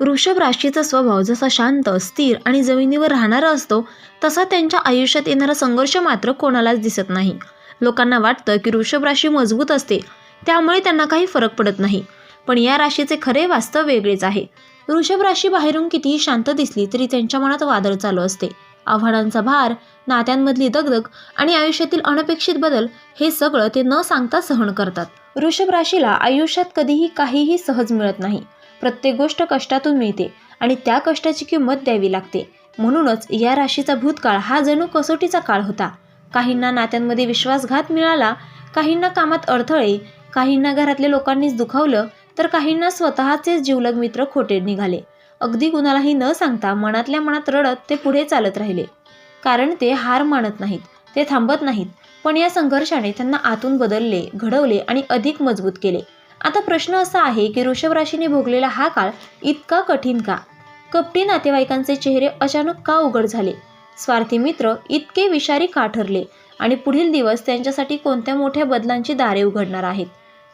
वृषभ राशीचा स्वभाव जसा शांत स्थिर आणि जमिनीवर राहणारा असतो तसा त्यांच्या आयुष्यात येणारा संघर्ष मात्र कोणालाच दिसत नाही. लोकांना वाटतं की वृषभ राशी मजबूत असते त्यामुळे त्यांना काही फरक पडत नाही. पण या राशीचे खरे वास्तव वेगळेच आहे. वृषभ राशी बाहेरून कितीही शांत दिसली तरी त्यांच्या मनात वादळ चालू असते. आव्हानांचा भार नात्यांमधली दगदग आणि आयुष्यातील अनपेक्षित बदल हे सगळं ते न सांगता सहन करतात. वृषभ राशीला आयुष्यात कधीही काहीही सहज मिळत नाही. प्रत्येक गोष्ट कष्टातून मिळते आणि त्या कष्टाची किंमत द्यावी लागते. म्हणूनच या राशीचा भूतकाळ हा जणू कसोटीचा काळ होता. काहींना नात्यांमध्ये विश्वासघात मिळाला काहींना कामात अडथळे काहींना घरातल्या लोकांनीच दुखावलं तर काहींना स्वतःचेच जिवलग मित्र खोटे निघाले. अगदी कुणालाही न सांगता मनातल्या मनात रडत ते पुढे चालत राहिले. कारण ते हार मानत नाहीत ते थांबत नाहीत पण या संघर्षाने त्यांना आतून बदलले घडवले आणि अधिक मजबूत केले. आता प्रश्न असा आहे की वृषभ राशीने भोगलेला हा काळ इतका कठीण का? कपटी नातेवाईकांचे चेहरे अचानक का उघड झाले? स्वार्थी मित्र इतके विषारी का ठरले? आणि पुढील दिवस त्यांच्यासाठी कोणत्या मोठ्या बदलांची दारे उघडणार आहेत?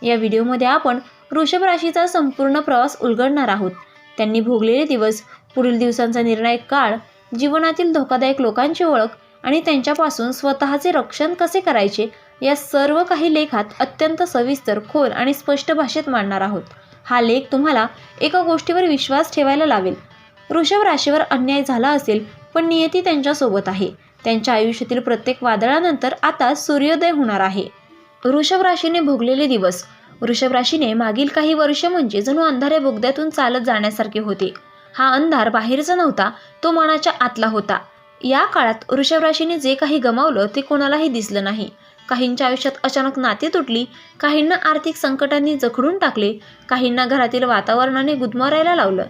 या व्हिडिओमध्ये आपण वृषभ राशीचा संपूर्ण प्रवास उलगडणार आहोत. त्यांनी भोगलेले दिवस पुढील दिवसांचा निर्णायक काळ जीवनातील धोकादायक लोकांची ओळख आणि त्यांच्यापासून स्वतःचे रक्षण कसे करायचे या सर्व काही लेखात अत्यंत सविस्तर खोल आणि स्पष्ट भाषेत मांडणार आहोत. हा लेख तुम्हाला एका गोष्टीवर विश्वास ठेवायला लावेल. वृषभ राशीवर अन्याय झाला असेल पण नियती त्यांच्यासोबत आहे. त्यांच्या आयुष्यातील प्रत्येक वादळानंतर आता सूर्योदय होणार आहे. वृषभ राशीने भोगलेले दिवस. वृषभ राशीने मागील काही वर्ष म्हणजे जणू अंधाऱ्या बोगद्यातून चालत जाण्यासारखे होते. हा अंधार बाहेरचा नव्हता तो मनाच्या आतला होता. या काळात वृषभ राशीने जे काही गमावलं ते कोणालाही दिसलं नाही. काहींच्या आयुष्यात अचानक नाते तुटली काहींना आर्थिक संकटांनी जखडून टाकले काहींना घरातील वातावरणाने गुदमरायला लावलं.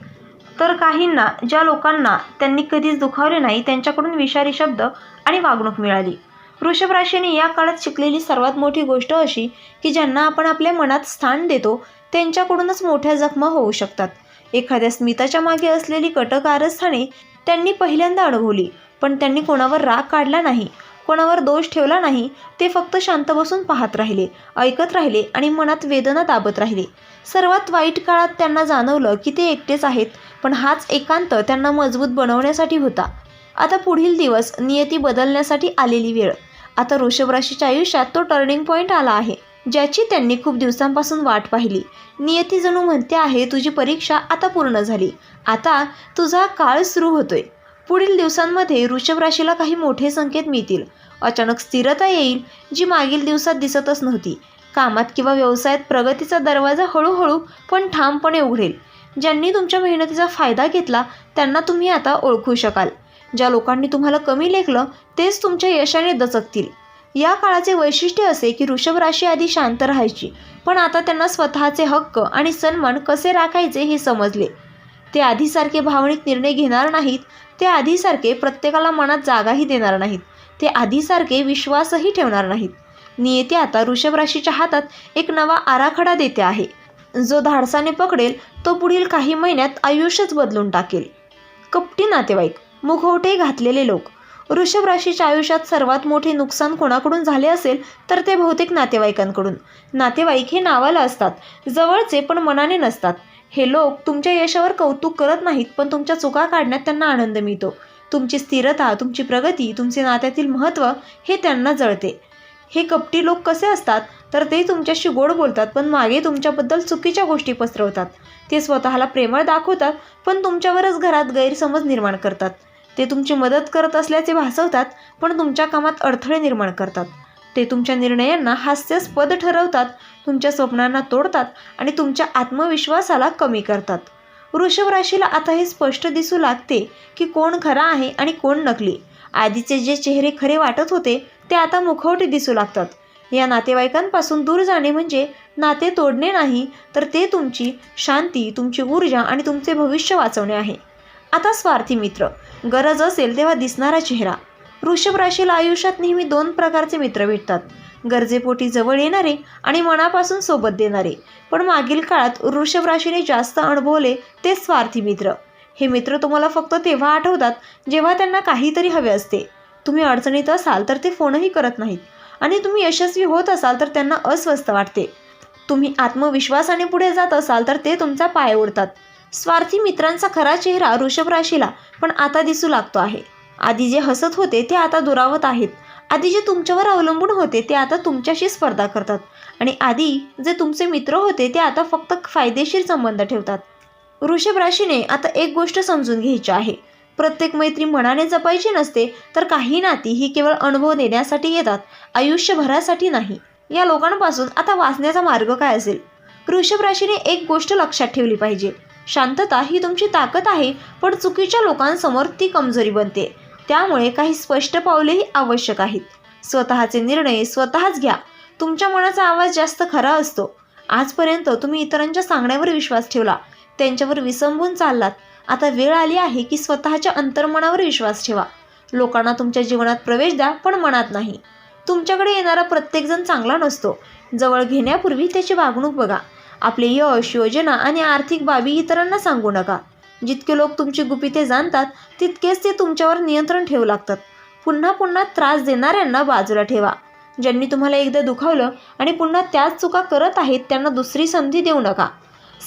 तर काहींना ज्या लोकांना त्यांनी कधीच दुखावले नाही त्यांच्याकडून विषारी शब्द आणि वागणूक मिळाली. वृषभ राशीने या काळात शिकलेली सर्वात मोठी गोष्ट अशी की ज्यांना आपण आपल्या मनात स्थान देतो त्यांच्याकडूनच मोठ्या जखमा होऊ शकतात. एखाद्या स्मिताच्या मागे असलेली कटकारस्थाने त्यांनी पहिल्यांदा अनुभवली. पण त्यांनी कोणावर राग काढला नाही कोणावर दोष ठेवला नाही ते फक्त शांत बसून पाहत राहिले ऐकत राहिले आणि मनात वेदना दाबत राहिले. सर्वात वाईट काळात त्यांना जाणवलं की ते एकटेच आहेत पण हाच एकांत त्यांना मजबूत बनवण्यासाठी होता. आता पुढील दिवस नियती बदलण्यासाठी आलेली वेळ. आता ऋषभ राशीच्या आयुष्यात तो टर्निंग पॉईंट आला आहे ज्याची त्यांनी खूप दिवसांपासून वाट पाहिली. नियती जणू म्हणते आहे तुझी परीक्षा आता पूर्ण झाली. आता तुझा काळ सुरू होतोय. पुढील दिवसांमध्ये वृषभ राशीला काही मोठे संकेत मिळतील. अचानक स्थिरता येईल जी मागील दिवसात दिसतच नव्हती. कामात किंवा व्यवसायात प्रगतीचा दरवाजा हळूहळू पण ठामपणे उघडेल. ज्यांनी तुमच्या मेहनतीचा फायदा घेतला त्यांना तुम्ही आता ओळखू शकाल. ज्या लोकांनी तुम्हाला कमी लेखलं तेच तुमच्या यशाने दचकतील. या काळाचे वैशिष्ट्य असे की वृषभ राशी आधी शांत राहायची पण आता त्यांना स्वतःचे हक्क आणि सन्मान कसे राखायचे हे समजले. ते आधीसारखे भावनिक निर्णय घेणार नाहीत ते आधीसारखे प्रत्येकाला मनात जागाही देणार नाहीत ते आधीसारखे विश्वासही ठेवणार नाहीत. नियती आता वृषभ राशीच्या हातात एक नवा आराखडा देते आहे. जो धाडसाने पकडेल तो पुढील काही महिन्यात आयुष्यच बदलून टाकेल. कपटी नातेवाईक मुखवटे घातलेले लोक. वृषभ राशीच्या आयुष्यात सर्वात मोठे नुकसान कोणाकडून झाले असेल तर ते बहुतेक नातेवाईकांकडून. नातेवाईक हे नावाला असतात जवळचे पण मनाने नसतात. हे लोक तुमच्या यशावर कौतुक करत नाहीत पण तुमच्या चुका काढण्यात त्यांना आनंद मिळतो. तुमची स्थिरता तुमची प्रगती तुमचे नात्यातील महत्त्व हे त्यांना जळते. हे कपटी लोक कसे असतात? तर ते तुमच्याशी गोड बोलतात पण मागे तुमच्याबद्दल चुकीच्या गोष्टी पसरवतात. ते स्वतःला प्रेमळ दाखवतात पण तुमच्यावरच घरात गैरसमज निर्माण करतात. ते तुमची मदत करत असल्याचे भासवतात पण तुमच्या कामात अडथळे निर्माण करतात. ते तुमच्या निर्णयांना हास्यास्पद ठरवतात तुमच्या स्वप्नांना तोडतात आणि तुमच्या आत्मविश्वासाला कमी करतात. वृषभ राशीला आता हे स्पष्ट दिसू लागते की कोण खरा आहे आणि कोण नकली. आधीचे जे चेहरे खरे वाटत होते ते आता मुखवटे दिसू लागतात. या नातेवाईकांपासून दूर जाणे म्हणजे नाते तोडणे नाही तर ते तुमची शांती तुमची ऊर्जा आणि तुमचे भविष्य वाचवणे आहे. आता स्वार्थी मित्र गरज असेल तेव्हा दिसणारा चेहरा. वृषभ राशीला आयुष्यात नेहमी दोन प्रकारचे मित्र भेटतात. गरजेपोटी जवळ येणारे आणि मनापासून सोबत देणारे. पण मागील काळात वृषभ राशीने जास्त अनुभवले ते स्वार्थी मित्र. हे मित्र तुम्हाला फक्त तेव्हा आठवतात जेव्हा त्यांना काहीतरी हवे असते. तुम्ही अडचणीत असाल तर ते फोनही करत नाहीत. आणि तुम्ही यशस्वी होत असाल तर त्यांना अस्वस्थ वाटते. तुम्ही आत्मविश्वासाने पुढे जात असाल तर ते तुमचा पाय ओढतात. स्वार्थी मित्रांचा खरा चेहरा वृषभ राशीला पण आता दिसू लागतो आहे. आधी जे हसत होते ते आता दुरावत आहेत. आधी जे तुमच्यावर अवलंबून होते ते आता तुमच्याशी स्पर्धा करतात. आणि आधी जे तुमचे मित्र होते ते आता फक्त फायदेशीर संबंध ठेवतात. वृषभ राशीने आता एक गोष्ट समजून घ्यायची आहे. प्रत्येक मैत्री मनाने जपायची नसते तर काही नाती ही केवळ अनुभव देण्यासाठी येतात आयुष्यभरासाठी नाही. या लोकांपासून आता वाचण्याचा मार्ग काय असेल? वृषभ राशीने एक गोष्ट लक्षात ठेवली पाहिजे. शांतता ही तुमची ताकद आहे पण चुकीच्या लोकांसमोर ती कमजोरी बनते. त्यामुळे काही स्पष्ट पावलेही आवश्यक आहेत. स्वतःचे निर्णय स्वतःच घ्या. तुमच्या मनाचा आवाज जास्त खरा असतो. आजपर्यंत तुम्ही इतरांच्या सांगण्यावर विश्वास ठेवला. त्यांच्यावर विसंबून चाललात. आता वेळ आली आहे की स्वतःच्या अंतर्मनावर विश्वास ठेवा. लोकांना तुमच्या जीवनात प्रवेश द्या पण मनात नाही. तुमच्याकडे येणारा प्रत्येकजण चांगला नसतो. जवळ घेण्यापूर्वी त्याची वागणूक बघा. आपले यश योजना आणि आर्थिक बाबी इतरांना सांगू नका. जितके लोक तुमची गुपिते जाणतात तितकेच ते तुमच्यावर नियंत्रण ठेवू लागतात. पुन्हा पुन्हा त्रास देणाऱ्यांना बाजूला ठेवा. ज्यांनी तुम्हाला एकदा दुखावलं आणि पुन्हा त्याच चुका करत आहेत त्यांना दुसरी संधी देऊ नका.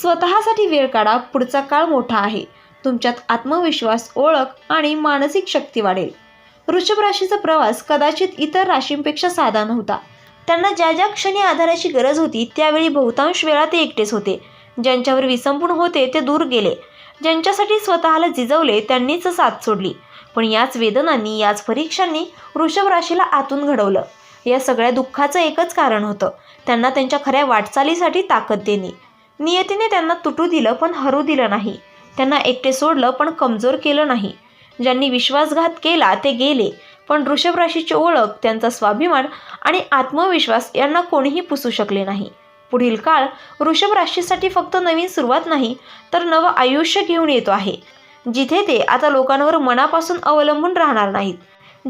स्वतःसाठी वेळ काढा पुढचा काळ मोठा आहे. तुमच्यात आत्मविश्वास ओळख आणि मानसिक शक्ती वाढेल. वृषभ राशीचा प्रवास कदाचित इतर राशींपेक्षा साधा नव्हता. त्यांना ज्या ज्या क्षणी आधाराची गरज होती त्यावेळी बहुतांश वेळा ते एकटेच होते. ज्यांच्यावर विसंपूर्ण होते ते दूर गेले. ज्यांच्यासाठी स्वतःला जिजवले त्यांनीच साथ सोडली. पण याच वेदनांनी याच परीक्षांनी वृषभ राशीला आतून घडवलं. या सगळ्या दुःखाचं एकच कारण होतं. त्यांना त्यांच्या खऱ्या वाटचालीसाठी ताकद देणे. नियतीने त्यांना तुटू दिलं पण हरू दिलं नाही. त्यांना एकटे सोडलं पण कमजोर केलं नाही. ज्यांनी विश्वासघात केला ते गेले. पण वृषभ राशीची ओळख त्यांचा स्वाभिमान आणि आत्मविश्वास यांना कोणीही पुसू शकले नाही. पुढील काळ वृषभ राशीसाठी फक्त नवीन सुरुवात नाही तर नवं आयुष्य घेऊन येतो आहे. जिथे ते आता लोकांवर मनापासून अवलंबून राहणार नाहीत.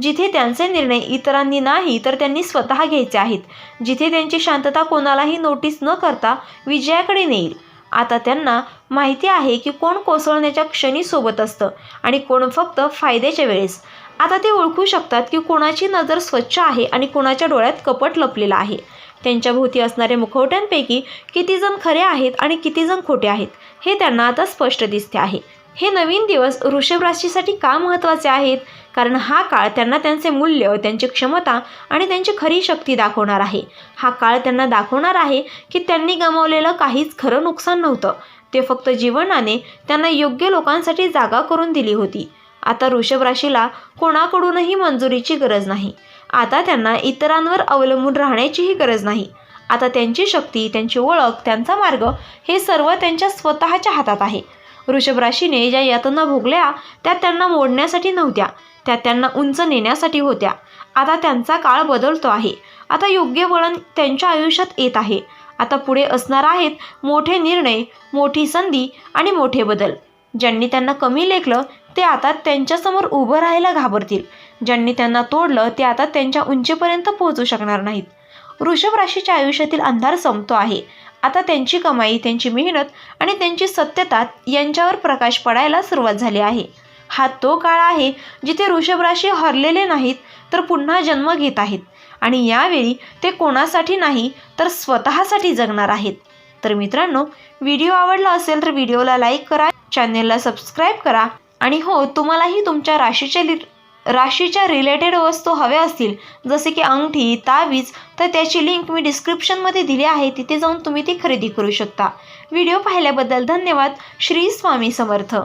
जिथे त्यांचे निर्णय इतरांनी नाही तर त्यांनी स्वतः घ्यायचे आहेत. जिथे त्यांची शांतता कोणालाही नोटीस न करता विजयाकडे नेईल. आता त्यांना माहिती आहे की कोण कोसळण्याच्या क्षणी सोबत असतं आणि कोण फक्त फायद्याच्या वेळेस. आता ते ओळखू शकतात की कोणाची नजर स्वच्छ आहे आणि कोणाच्या डोळ्यात कपट लपलेलं आहे. त्यांच्याभोवती असणाऱ्या मुखवट्यांपैकी किती जण खरे आहेत आणि कितीजण खोटे आहेत हे त्यांना आता स्पष्ट दिसते आहे. हे नवीन दिवस वृषभ राशीसाठी का महत्त्वाचे आहेत? कारण हा काळ त्यांना त्यांचे मूल्य त्यांची क्षमता आणि त्यांची खरी शक्ती दाखवणार आहे. हा काळ त्यांना दाखवणार आहे की त्यांनी गमावलेलं काहीच खरं नुकसान नव्हतं. ते फक्त जीवनाने त्यांना योग्य लोकांसाठी जागा करून दिली होती. आता वृषभ राशीला कोणाकडूनही मंजुरीची गरज नाही. आता त्यांना इतरांवर अवलंबून राहण्याचीही गरज नाही. आता त्यांची शक्ती त्यांची ओळख त्यांचा मार्ग हे सर्व त्यांच्या स्वतःच्या हातात आहे. वृषभ राशीने ज्या यातना भोगल्या त्या त्यांना मोडण्यासाठी नव्हत्या. त्या त्यांना उंच नेण्यासाठी होत्या. आता त्यांचा काळ बदलतो आहे. आता योग्य वळण त्यांच्या आयुष्यात येत आहे. आता पुढे असणार आहेत मोठे निर्णय मोठी संधी आणि मोठे बदल. ज्यांनी त्यांना कमी लेखलं ते आता त्यांच्यासमोर उभं राहायला घाबरतील. ज्यांनी त्यांना तोडलं ते आता त्यांच्या उंचीपर्यंत पोहोचू शकणार नाहीत. वृषभ राशीच्या आयुष्यातील अंधार संपतो आहे. आता त्यांची कमाई त्यांची मेहनत आणि त्यांची सत्यता यांच्यावर प्रकाश पडायला सुरुवात झाली आहे. हा तो काळ आहे जिथे वृषभ राशी हरलेले नाहीत तर पुन्हा जन्म घेत आहेत. आणि यावेळी ते कोणासाठी नाही तर स्वतःसाठी जगणार आहेत. तर मित्रांनो व्हिडिओ आवडला असेल तर व्हिडिओला लाईक करा चॅनेलला सबस्क्राईब करा. आणि हो तुम्हालाही तुमच्या राशीच्या राशीच्या रिलेटेड वस्तू हव्या असतील जसे की अंगठी तावीज तर त्याची लिंक मी डिस्क्रिप्शनमध्ये दिली आहे तिथे जाऊन तुम्ही ती खरेदी करू शकता. व्हिडिओ पाहिल्याबद्दल धन्यवाद. श्री स्वामी समर्थ.